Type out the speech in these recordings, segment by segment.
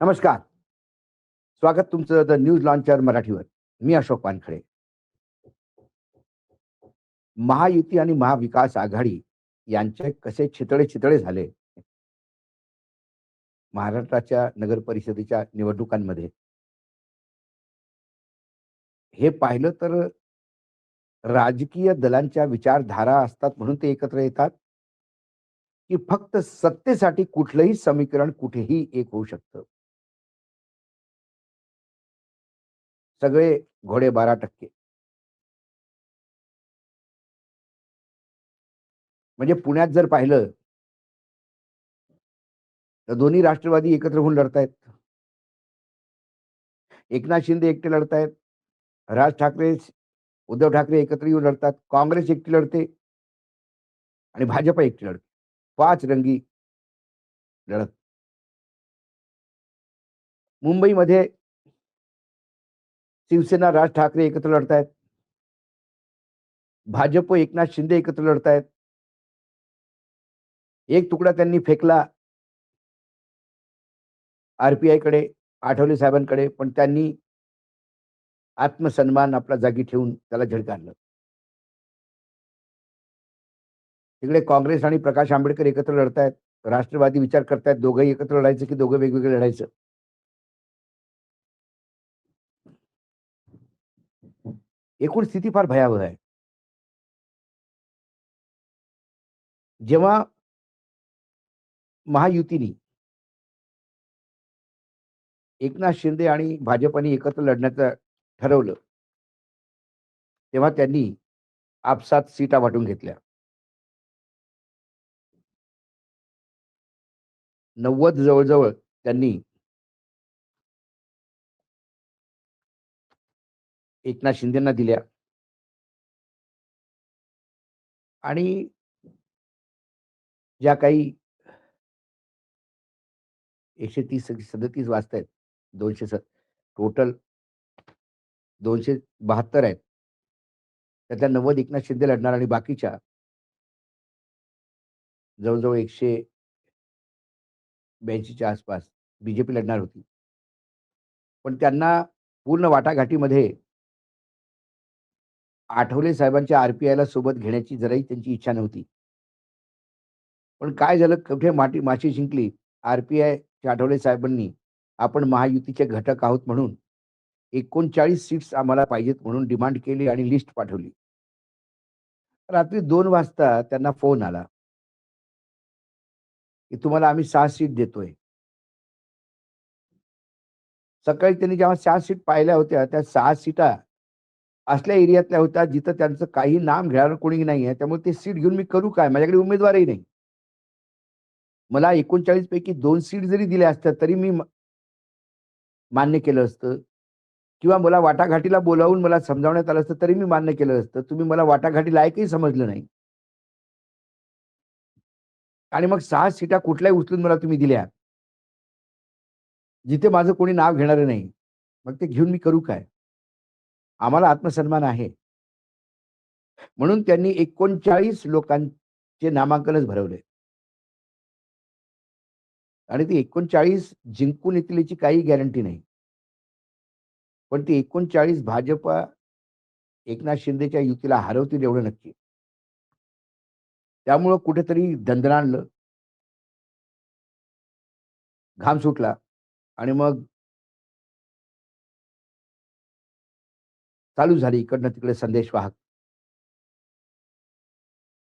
नमस्कार. स्वागत तुमचं द न्यूज लॉन्चर मराठीवर. मी अशोक वानखडे. महायुती आणि महाविकास आघाडी यांचे कसे छितळे छितळे झाले? महाराष्ट्राच्या नगर परिषदेच्या निवडणुकांमध्ये. हे पाहिलं तर राजकीय दलांच्या विचारधारा असतात म्हणून ते एकत्र येतात. की फक्त सत्तेसाठी कुठलंही समीकरण कुठेही एक होऊ शकतं. सगळे घोडे बारा टक्के. म्हणजे पुण्यात जर पाहिलं तर दोन्ही राष्ट्रवादी एकत्र होऊन लढतायत. एकनाथ शिंदे एकटे लढतायत. राज ठाकरे उद्धव ठाकरे एकत्र येऊन लढतात. काँग्रेस एकटी लढते आणि भाजपा एकटी लढते. पाच रंगी लढत. मुंबईमध्ये शिवसेना राज ठाकरे एकत्र लढतायत. भाजप एकनाथ शिंदे एकत्र लढतायत. एक तुकडा त्यांनी फेकला आरपीआयकडे आठवले साहेबांकडे पण त्यांनी आत्मसन्मान आपला जागी ठेवून त्याला झडकारलं तिकडे काँग्रेस आणि प्रकाश आंबेडकर एकत्र लढतायत. राष्ट्रवादी विचार करतायत. दोघंही एकत्र लढायचं की दोघं वेगवेगळे लढायचं? एकूण स्थिती फार भयावह आहे. जेव्हा महायुतीनी एकनाथ शिंदे आणि भाजपनी एकत्र लढण्याचं ठरवलं तेव्हा त्यांनी आपसात सीटा वाटून घेतल्या. नव्वद जवळजवळ त्यांनी एकनाथ शिंदेना दिल्या. आणि ज्या काही एकशे तीस सदतीस वाजतायत दोनशे स टोटल दोनशे बहात्तर आहेत. त्यातल्या नव्वद एकनाथ शिंदे लढणार आणि बाकीच्या जवळजवळ एकशे ब्याऐंशीच्या आसपास बीजेपी लढणार होती. पण त्यांना पूर्ण वाटाघाटीमध्ये आठवले साहेबांच्या आरपीआयला सोबत घेण्याची जराही त्यांची इच्छा नव्हती. पण काय झालं? कुठे माटी माशी जिंकली. आरपीआय आठवले साहेबांनी आपण महायुतीचे घटक आहोत म्हणून एकोणचाळीस सीट्स आम्हाला पाहिजेत म्हणून डिमांड केली आणि लिस्ट पाठवली. रात्री दोन वाजता त्यांना फोन आला. की तुम्हाला आम्ही सहा सीट देतोय. सकाळी त्यांनी जेव्हा सहा सीट पाहिल्या होत्या त्या सहा सीटा असल्या एरियातल्या होत्या जिथं त्यांचं काही नाम घेणार कोणी नाही आहे. त्यामुळे ते सीट घेऊन मी करू काय? माझ्याकडे उमेदवारही नाही. मला एकोणचाळीस पैकी दोन सीट जरी दिल्या असत्या तरी मी मान्य केलं असतं. किंवा मला वाटाघाटीला बोलावून मला समजावण्यात आलं असतं तरी मी मान्य केलं असतं. तुम्ही मला वाटाघाटीला ऐकही समजलं नाही. आणि मग सहा सीटा कुठल्याही उचलून मला तुम्ही दिल्या. जिथे माझं कोणी नाव घेणार नाही. मग ते घेऊन मी करू काय? आम्हाला आत्मसन्मान आहे. म्हणून त्यांनी एकोणचाळीस लोकांचे नामांकनच भरवले. आणि ती एकोणचाळीस जिंकून येतील काही गॅरंटी नाही. पण ती एकोणचाळीस भाजप एकनाथ शिंदेच्या युतीला हरवतील एवढं नक्की. त्यामुळं कुठेतरी दंदनाणलं घाम सुटला. आणि मग चालू झाली इकडनं तिकडे संदेश वाहक.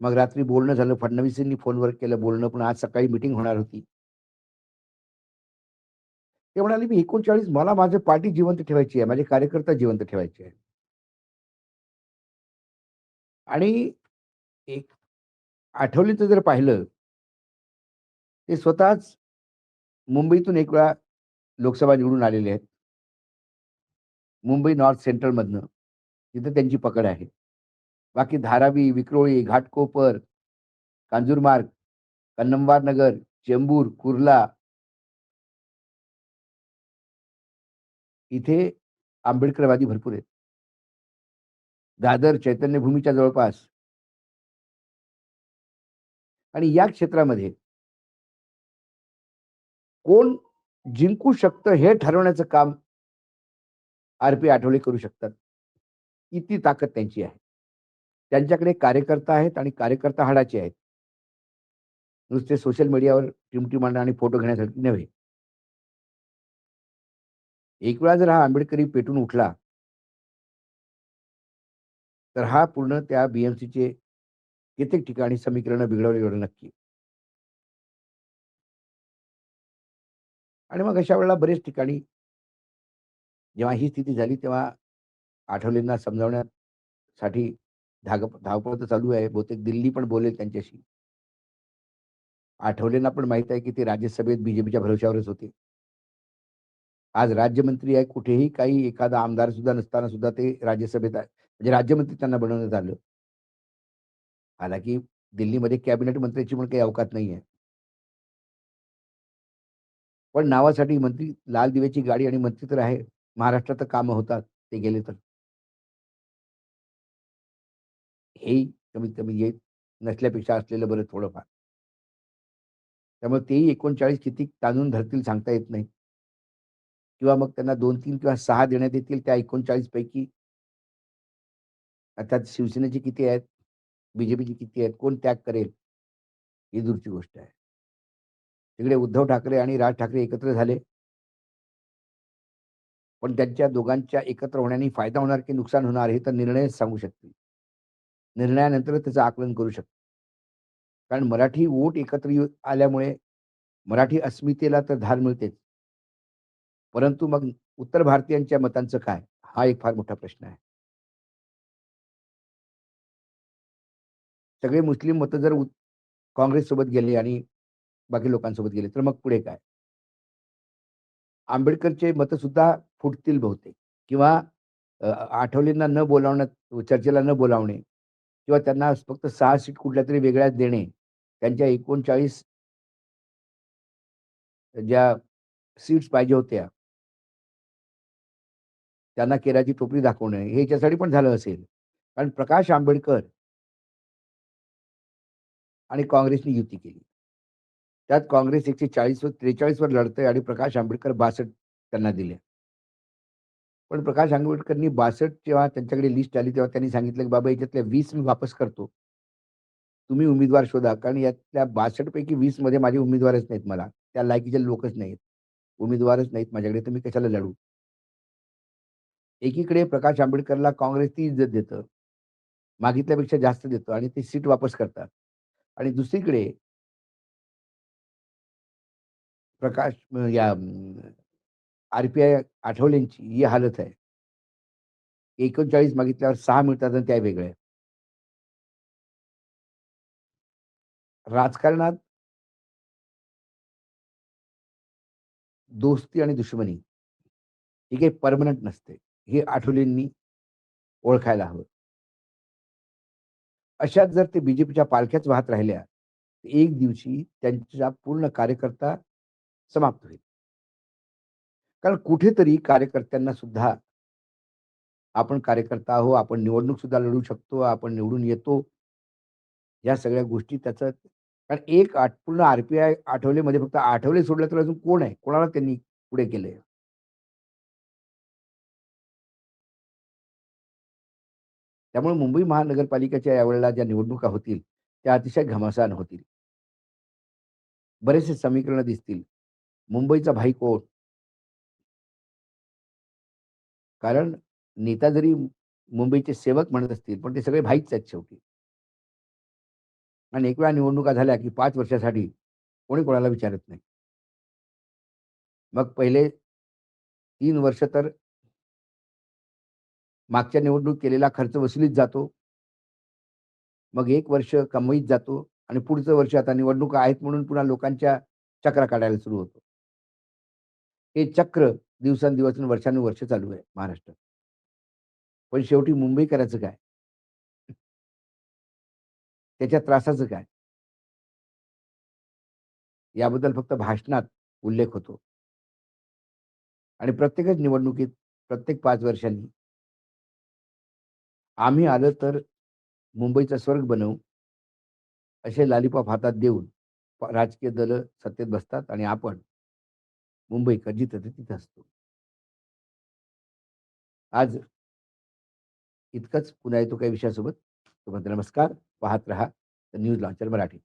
मग रात्री बोलणं झालं फडणवीसांनी फोनवर केलं बोलणं पण आज सकाळी मिटिंग होणार होती. ते म्हणाले मी एकोणचाळीस मला माझं पार्टी जिवंत ठेवायची आहे माझे कार्यकर्ता जिवंत ठेवायचे आहे आणि एक आठवलीचं जर पाहिलं ते स्वतःच मुंबईतून एक वेळा लोकसभा निवडून आलेले आहेत. मुंबई नॉर्थ सेंट्रल तिथं त्यांची पकड आहे. बाकी धारावी विक्रोळी घाटकोपर कांजूरमार्ग कन्नमवार नगर चेंबूर कुर्ला. इथे आंबेडकरवादी भरपूर आहेत. दादर चैतन्यभूमीच्या जवळपास. आणि या क्षेत्रामध्ये कोण जिंकू शकतं हे ठरवण्याचं काम आर पी आठवले करू शकतात. किती ताकद त्यांची आहे. त्यांच्याकडे कार्यकर्ता आहेत आणि कार्यकर्ता हाडाचे आहेत. नुसते सोशल मीडियावर टिमटिमांडा आणि फोटो घेण्यासाठी नव्हे. एक वेळा जर हा आंबेडकरी पेटून उठला तर हा पूर्ण त्या बीएमसीचे कित्येक ठिकाणी समीकरण बिघडवले एवढं नक्की. आणि मग अशा वेळेला बरेच ठिकाणी जेव्हा ही स्थिती झाली तेव्हा आठवलेंना समजावण्यासाठी धाग धावपळ तर चालू आहे. बहुतेक दिल्ली पण बोलेल त्यांच्याशी. आठवलेंना पण माहीत आहे की ते राज्यसभेत बीजेपीच्या भरोश्यावरच होते. आज राज्यमंत्री आहे कुठेही काही एखादा आमदार सुद्धा नसताना सुद्धा ते राज्यसभेत आहे. म्हणजे राज्यमंत्री त्यांना बनवण्यात आलं हालाकी दिल्लीमध्ये कॅबिनेट मंत्र्याची पण काही अवकात नाही आहे पण नावासाठी मंत्री लाल दिव्याची गाडी आणि मंत्री तर आहे. महाराष्ट्रात कामं होतात ते गेले तर. हेही कमीत कमी येत नसल्यापेक्षा असलेलं बरं थोडंफार. त्यामुळे तेही एकोणचाळीस किती ताणून धरतील सांगता येत नाही. किंवा मग त्यांना दोन तीन किंवा सहा देण्यात येतील त्या एकोणचाळीस पैकी. अर्थात शिवसेनेची किती आहेत? बीजेपीची किती आहेत? कोण त्याग करेल? ही दूरची गोष्ट आहे. तिकडे उद्धव ठाकरे आणि राज ठाकरे एकत्र झाले. पण त्यांच्या दोघांच्या एकत्र होण्याने फायदा होणार की नुकसान होणार हे तर निर्णयच सांगू शकतील. निर्णयानंतर त्याचं आकलन करू शकतो कारण मराठी वोट एकत्र आल्यामुळे मराठी अस्मितेला तर धार मिळतेच. परंतु मग उत्तर भारतीयांच्या मतांचं काय? हा एक फार मोठा प्रश्न आहे. सगळे मुस्लिम मतं जर काँग्रेस सोबत गेले आणि बाकी लोकांसोबत गेले तर मग पुढे काय? आंबेडकरचे मतंसुद्धा फुटतील बहुतेक. किंवा आठवलेंना न बोलावण्यात चर्चेला न बोलावणे किंवा त्यांना फक्त सहा सीट कुठल्या तरी वेगळ्या देणे त्यांच्या एकोणचाळीस ज्या सीट्स पाहिजे होत्या. त्यांना केराची टोपली दाखवणे हे याच्यासाठी पण झालं असेल. कारण प्रकाश आंबेडकर आणि काँग्रेसने युती केली. त्यात काँग्रेस एकशे चाळीस वर त्रेचाळीस वर लढतंय आणि प्रकाश आंबेडकर बासष्ट त्यांना दिले. पण प्रकाश आंबेडकरनी बासष्ट जेव्हा त्यांच्याकडे लिस्ट आली तेव्हा त्यांनी सांगितलं की बाबा याच्यातल्या वीस मी वापस करतो. तुम्ही उमेदवार शोधा. कारण यातल्या बासष्ट पैकी वीसमध्ये माझे उमेदवारच नाहीत मला. त्या लायकीचे लोकच नाहीत. उमेदवारच नाहीत माझ्याकडे. तर मी कशाला लढू? एकीकडे प्रकाश आंबेडकरला काँग्रेस ती इज्जत देतं. मागितल्यापेक्षा जास्त देतं आणि ते सीट वापस करतात. आणि दुसरीकडे प्रकाश या आरपीआय आठवलेंची ही हालत आहे. एकोणचाळीस मागितल्यावर सहा मिळतात आणि त्या वेगळ्या राजकारणात दोस्ती आणि दुश्मनी ही काही परमनंट नसते. हे आठवलेंनी ओळखायला हवं. अशात जर ते बीजेपीच्या पालख्याच वाहत राहिल्या एक दिवशी त्यांच्या पूर्ण कार्यकर्ता समाप्त होईल. कारण कुठेतरी कार्यकर्त्यांना सुद्धा आपण कार्यकर्ता आहो आपण निवडणूक सुद्धा लढू शकतो आपण निवडून येतो. या सगळ्या गोष्टी त्याचं कारण एक आठ पूर्ण आरपीआय आठवलेमध्ये फक्त आठवले सोडलं तर अजून कोण आहे? कोणाला त्यांनी पुढे केलंय? त्यामुळे मुंबई महानगरपालिकेच्या यावेळेला ज्या निवडणुका होतील त्या अतिशय घमासान होतील. बरेचसे समीकरण दिसतील. मुंबईचा भाई कोण? कारण नेता जरी मुंबईचे सेवक म्हणत असतील पण ते सगळे भाईच आहेत शेवटी. आणि एक वेळा निवडणुका झाल्या की पाच वर्षासाठी कोणी कोणाला विचारत नाही. मग पहिले तीन वर्ष तर मागच्या निवडणूक केलेला खर्च वसुलीत जातो. मग एक वर्ष कमवीत जातो आणि पुढचं वर्ष आता निवडणुका आहेत म्हणून पुन्हा लोकांच्या चक्रा काढायला सुरू होतो. हे चक्र दिवसांदिवस वर्षानुवर्ष चालू आहे महाराष्ट्रात. पण शेवटी मुंबई करायचं काय? त्याच्या त्रासाचं काय? याबद्दल फक्त भाषणात उल्लेख होतो. आणि प्रत्येकच निवडणुकीत प्रत्येक पाच वर्षांनी आम्ही आलं तर मुंबईचा स्वर्ग बनवू असे लालीपॉप हातात देऊन राजकीय दल सत्तेत बसतात आणि आपण मुंबईकर जिथं ते तिथं असतो. आज इतकंच. पुन्हा येतो काही विषयासोबत. तुम्हाला नमस्कार. पाहत रहा. News launcher Marathi.